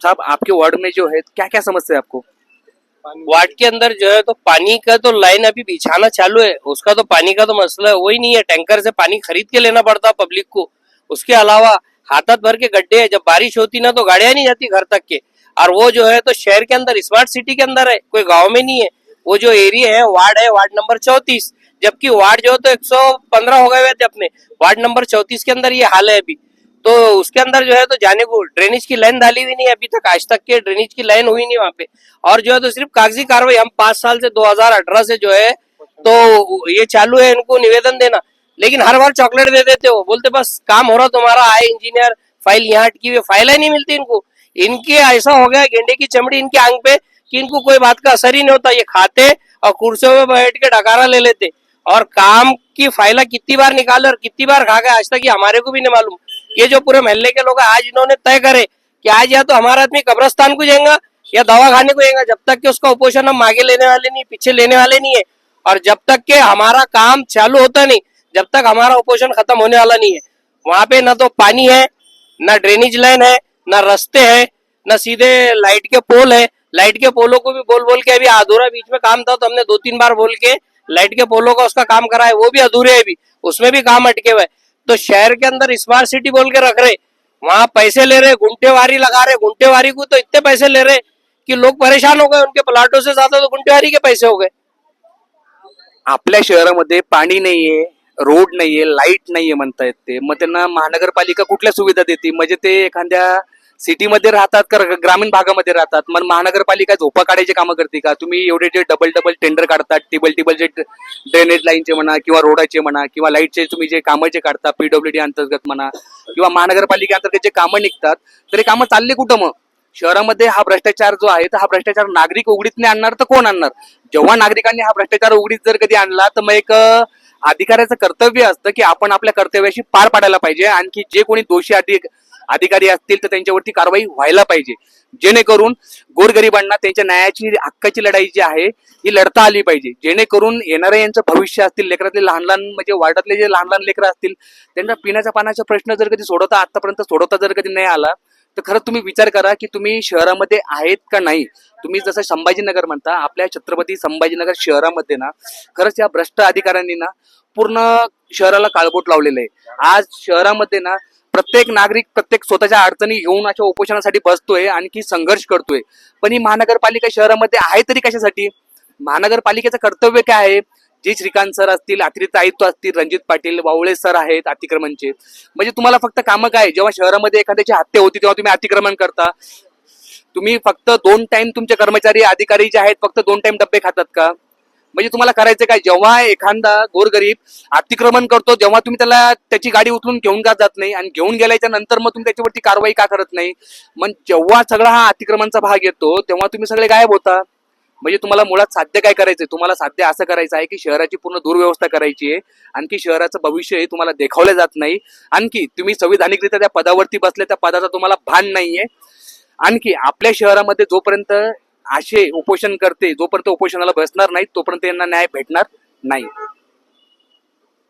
साहब आपके वार्ड में जो है क्या क्या समस्या है आपको? वार्ड के अंदर जो है तो पानी का तो लाइन अभी बिछाना चालू है। उसका तो पानी का तो मसला है वही नहीं है। टैंकर से पानी खरीद के लेना पड़ता पब्लिक को। उसके अलावा हाथात भर के गड्ढे है। जब बारिश होती ना तो गाड़ियाँ नहीं जाती घर तक के। और वो जो है तो शहर के अंदर स्मार्ट सिटी के अंदर है। कोई गाँव में नहीं है। वो जो एरिया है वार्ड है वार्ड नंबर चौतीस। जबकि वार्ड जो है तो 115 हो गए हुए थे अपने। वार्ड नंबर चौतीस के अंदर ये हाल है अभी। तो उसके अंदर जो है तो जाने को ड्रेनेज की लाइन डाली हुई नहीं अभी तक। आज तक के ड्रेनेज की लाइन हुई नहीं वहाँ पे। और जो है तो सिर्फ़ कागज़ी कार्रवाई, हम पाँच साल से 2018 से जो है तो ये चालू है इनको निवेदन देना। लेकिन हर बार चॉकलेट दे देते हो। बोलते, बस काम हो रहा तुम्हारा, आए इंजीनियर फ़ाइल यहाँ अटकी हुई फ़ाइल नहीं मिलती इनको। इनके ऐसा हो गया गेंडे की चमड़ी इनके आंग पे कि इनको कोई बात का असर ही नहीं होता। ये खाते और कुर्सियों में बैठ के डकारा ले लेते। और काम की फाइला कितनी बार निकाले और कितनी बार खा गए, आज तक ये हमारे को भी नहीं मालूम। ये जो पूरे महल्ले के लोग आज इन्होंने तय करे कि आज या तो हमारा आदमी कब्रस्तान को जाएगा या दवा खाने को जाएगा, जब तक कि उसका उपोषण हम आगे लेने वाले नहीं, पीछे लेने वाले नहीं है। और जब तक के हमारा काम चालू होता नहीं, जब तक हमारा उपोषण खत्म होने वाला नहीं है। वहाँ पे न तो पानी है, न ड्रेनेज लाइन है, न रास्ते हैं, न सीधे लाइट के पोल है। लाइट के पोलों को भी बोल बोल के अभी अधूरा बीच में काम था तो हमने दो तीन बार बोल के लाइट के पोलों का उसका काम करा है, वो भी अधूरे है अभी। उसमें भी काम अटके हुए। तो शहर के अंदर स्मार्ट सिटी बोल के रख रहे। वहां पैसे ले रहे गुंटेवारी लगा रहे। गुंटेवारी को तो इतने पैसे ले रहे कि लोग परेशान हो गए। उनके प्लाटों से ज्यादा तो गुंटेवारी के पैसे हो गए। आपल्या शहरामध्ये पाणी नाहीये रोड नाहीये लाइट नाहीये म्हणतायत ते. मग त्यांना महानगरपालिका कुठल्या सुविधा देते? म्हणजे ते एखाद्या सिटीमध्ये राहतात का ग्रामीण भागामध्ये राहतात? मग महानगरपालिका झोपा काढायचे कामं करते का? तुम्ही एवढे जे डबल डबल टेंडर काढतात टेबल टेबल जे ड्रेनेज लाईनचे म्हणा किंवा रोडाचे म्हणा किंवा लाईटचे तुम्ही जे कामं जे काढता पीडब्ल्यूडी अंतर्गत म्हणा किंवा महानगरपालिकेअंतर्गत जे कामं निघतात तर हे कामं चालले कुठं मग? शहरामध्ये हा भ्रष्टाचार जो आहे तर हा भ्रष्टाचार नागरिक उघडीत नाही आणणार तर कोण आणणार? जेव्हा नागरिकांनी हा भ्रष्टाचार उघडीत जर कधी आणला तर मग एक अधिकाऱ्याचं कर्तव्य असतं की आपण आपल्या कर्तव्याशी पार पाडायला पाहिजे. आणखी जे कोणी दोषी अधिक अधिकारी असतील तर त्यांच्यावरती कारवाई व्हायला पाहिजे. जेणेकरून गोरगरिबांना त्यांच्या न्यायाची हक्काची लढाई जी आहे ही लढता आली पाहिजे. जेणेकरून येणाऱ्या यांचं भविष्य असतील लेकरातले लहान लहान म्हणजे वार्डातले जे लहान लहान लेकरं असतील त्यांना पिण्याच्या पाण्याचा प्रश्न जर कधी सोडवता आतापर्यंत सोडवता जर कधी नाही आला तर खरंच तुम्ही विचार करा की तुम्ही शहरामध्ये आहेत का नाही? तुम्ही जसं संभाजीनगर म्हणता आपल्या छत्रपती संभाजीनगर शहरामध्ये ना खरंच या भ्रष्ट अधिकाऱ्यांनी ना पूर्ण शहराला काळबोट लावलेलं आहे. आज शहरामध्ये ना प्रत्येक नागरिक प्रत्येक स्वतःच्या अडचणी घेऊन अशा उपोषणासाठी बसतोय आणखी संघर्ष करतोय. पण ही महानगरपालिका शहरामध्ये आहे तरी कशासाठी? महानगरपालिकेचं कर्तव्य काय आहे? जे श्रीकांत सर असतील अतिरिक्त आयुक्त असतील रणजित पाटील वावळे सर आहेत अतिक्रमणचे. म्हणजे तुम्हाला फक्त कामं काय? जेव्हा शहरामध्ये एखाद्याची हत्या होती तेव्हा तुम्ही अतिक्रमण करता. तुम्ही फक्त दोन टाइम तुमचे कर्मचारी अधिकारी जे आहेत फक्त दोन टाइम डब्बे खातात का? म्हणजे तुम्हाला करायचं काय? जेव्हा एखादा गोरगरीब अतिक्रमण करतो जेव्हा तुम्ही त्याला त्याची गाडी उचलून घेऊन का जात नाही आणि घेऊन गेल्याच्यानंतर मग तुम्ही त्याच्यावरती कारवाई का करत नाही? मग जेव्हा सगळा हा अतिक्रमणचा भाग येतो तेव्हा तुम्ही सगळे गायब होता. म्हणजे तुम्हाला मुळात साध्य काय करायचंय? तुम्हाला साध्य असं करायचं आहे की शहराची पूर्ण दुर्व्यवस्था करायची आहे. आणखी शहराचं भविष्य हे तुम्हाला देखावलं जात नाही. आणखी तुम्ही संविधानिकरित्या त्या पदावरती बसले त्या पदाचा तुम्हाला भान नाहीये. आणखी आपल्या शहरामध्ये जोपर्यंत असे उपोषण करते जोपर्यंत उपोषणाला बसणार नाही तोपर्यंत यांना न्याय भेटणार नाही.